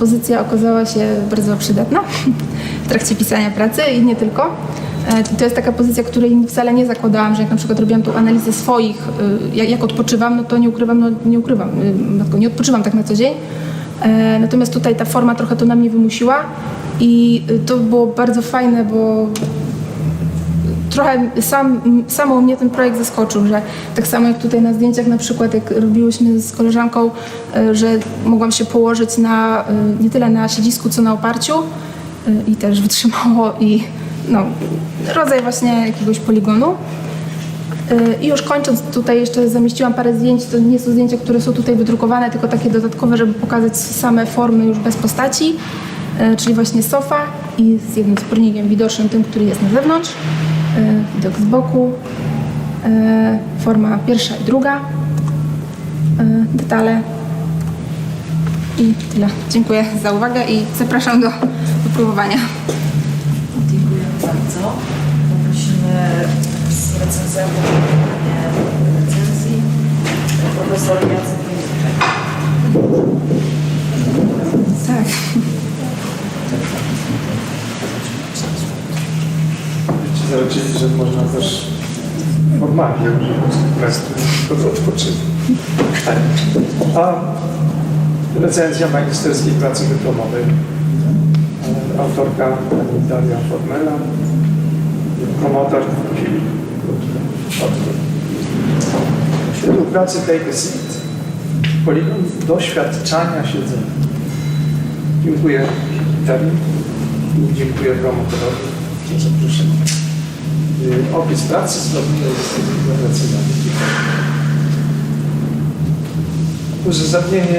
pozycja okazała się bardzo przydatna w trakcie pisania pracy i nie tylko. E, To jest taka pozycja, której wcale nie zakładałam, że jak na przykład robiłam tu analizę swoich, y, jak, odpoczywam, no to nie ukrywam, no nie ukrywam, y, nie odpoczywam tak na co dzień. E, Natomiast tutaj ta forma trochę to na mnie wymusiła i y, to było bardzo fajne, bo trochę sam, samo mnie ten projekt zaskoczył, że tak samo jak tutaj na zdjęciach na przykład, jak robiłyśmy z koleżanką, y, że mogłam się położyć na, y, nie tyle na siedzisku, co na oparciu y, i też wytrzymało i no, rodzaj właśnie jakiegoś poligonu. I już kończąc, tutaj jeszcze zamieściłam parę zdjęć. To nie są zdjęcia, które są tutaj wydrukowane, tylko takie dodatkowe, żeby pokazać same formy już bez postaci. Czyli właśnie sofa i z jednym spornikiem widocznym, tym, który jest na zewnątrz. Y, Widok z boku. y, Forma pierwsza i druga. y, Detale. I tyle. Dziękuję za uwagę i zapraszam do, do próbowania. Dziękuję bardzo. Poprosimy z wykonanie recenzji. Profesor Jacek. Tak. Ci zauczyli, że można też formalnie używać testu do odpoczynku. A recenzja magisterskiej pracy dyplomowej. Autorka Daria Formela, promotor Filip Odwrót. Tytuł pracy Take a Seat. Poligon doświadczania siedzenia. Dziękuję Darii i dziękuję promotorowi za zaproszenie. Y, Opis pracy zrobiony jest rewelacyjny. Uzasadnienie